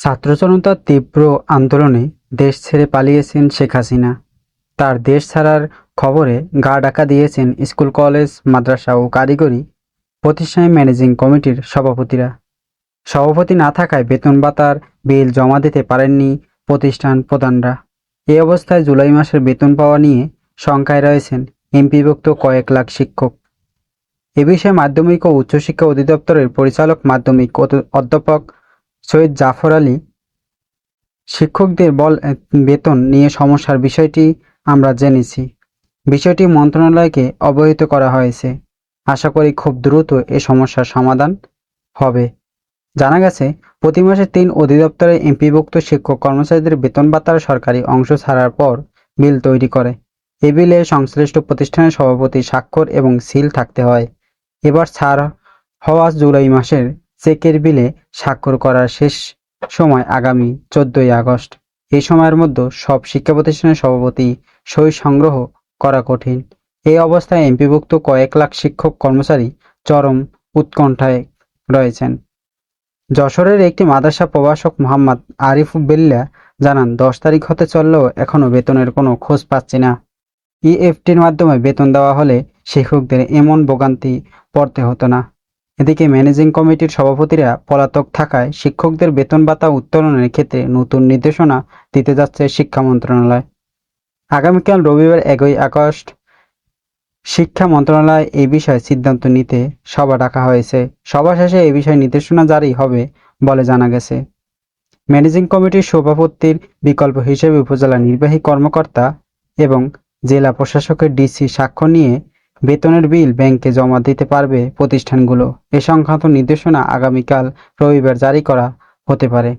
ছাত্র জনতার তীব্র আন্দোলনে দেশ ছেড়ে পালিয়েছেন শেখ হাসিনা। তার দেশ ছাড়ার খবরে গা ডাকা দিয়েছেন স্কুল, কলেজ, মাদ্রাসা ও কারিগরি প্রতিষ্ঠানের ম্যানেজিং কমিটির সভাপতিরা। সভাপতি না থাকায় বেতন ভাতার বিল জমা দিতে পারেননি প্রতিষ্ঠান প্রধানরা। এ অবস্থায় জুলাই মাসের বেতন পাওয়া নিয়ে শঙ্কায় রয়েছেন এমপিভুক্ত কয়েক লাখ শিক্ষক। এ বিষয়ে মাধ্যমিক ও উচ্চশিক্ষা অধিদপ্তরের পরিচালক মাধ্যমিক অধ্য- অধ্যাপক সৈয়দ জাফর আলী শিক্ষকদের বল বেতন নিয়ে সমস্যার বিষয়টি আমরা জেনেছি। বিষয়টি মন্ত্রণালয়কে অবহিত করা হয়েছে। আশা করি খুব দ্রুত এ সমস্যার সমাধান হবে। জানা গেছে, প্রতি মাসে তিন অধিদপ্তরে এমপিভুক্ত শিক্ষক কর্মচারীদের বেতন ভাতার সরকারি অংশ ছাড়ার পর বিল তৈরি করে। এ বিলে সংশ্লিষ্ট প্রতিষ্ঠানের সভাপতি স্বাক্ষর এবং সিল থাকতে হয়। এবার ছাড় হওয়া জুলাই মাসের চেকের বিলে স্বাক্ষর করার শেষ সময় আগামী চোদ্দই আগস্ট। এই সময়ের মধ্যে সব শিক্ষা প্রতিষ্ঠানের সভাপতি সই সংগ্রহ করা কঠিন। এই অবস্থায় এমপিভুক্ত কয়েক লাখ শিক্ষক কর্মচারী চরম উৎকণ্ঠায় রয়েছেন। যশোরের একটি মাদ্রাসা প্রভাষক মোহাম্মদ আরিফ বেল্লা জানান, দশ তারিখ হতে চললেও এখনও বেতনের কোনো খোঁজ পাচ্ছি না। ইএফটির মাধ্যমে বেতন দেওয়া হলে শিক্ষকদের এমন ভোগান্তি পড়তে হতো না। এদিকে ম্যানেজিং কমিটির সভাপতিরা পলাতক থাকায় শিক্ষকদের বেতন ভাতা উত্তোলনের ক্ষেত্রে নতুন নির্দেশনা দিতে যাচ্ছে শিক্ষা মন্ত্রণালয়। আগামীকাল রবিবার একই আগস্ট শিক্ষা মন্ত্রণালয় এই বিষয়ে সিদ্ধান্ত নিতে সভা ডাকা হয়েছে। সভা শেষে এই বিষয়ে নির্দেশনা জারি হবে বলে জানা গেছে। ম্যানেজিং কমিটির সভাপতির বিকল্প হিসেবে উপজেলা নির্বাহী কর্মকর্তা এবং জেলা প্রশাসকের ডিসি স্বাক্ষর নিয়ে বেতনের বিল ব্যাংকে জমা দিতে পারবে প্রতিষ্ঠানগুলো। এ সংক্রান্ত নির্দেশনা আগামীকাল রবিবার জারি করা হতে পারে।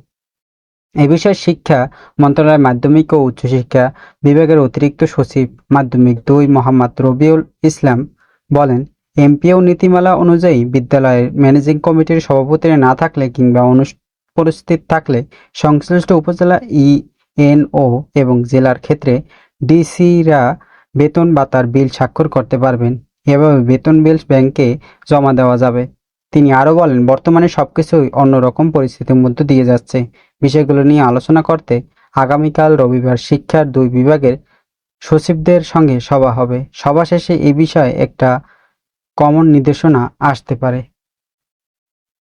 এ বিষয়ে শিক্ষা মন্ত্রণালয়ের মাধ্যমিক ও উচ্চশিক্ষা বিভাগের অতিরিক্ত সচিব মাধ্যমিক দুই মোহাম্মদ রবিউল ইসলাম বলেন এমপিও নীতিমালা অনুযায়ী বিদ্যালয়ের ম্যানেজিং কমিটির সভাপতিরা না থাকলে কিংবা অনুপস্থিত থাকলে সংশ্লিষ্ট উপজেলা ইএনও এবং জেলার ক্ষেত্রে ডিসিরা বেতন বা তার বিল স্বাক্ষর করতে পারবেন। এভাবে বেতন বিল ব্যাংকে জমা দেওয়া যাবে। তিনি আরও বলেন, বর্তমানে সব কিছুই অন্যরকম পরিস্থিতির মধ্যে দিয়ে যাচ্ছে। বিষয়গুলো নিয়ে আলোচনা করতে আগামীকাল রবিবার শিক্ষার দুই বিভাগের সচিবদের সঙ্গে সভা হবে। সভা শেষে এই বিষয়ে একটা কমন নির্দেশনা আসতে পারে।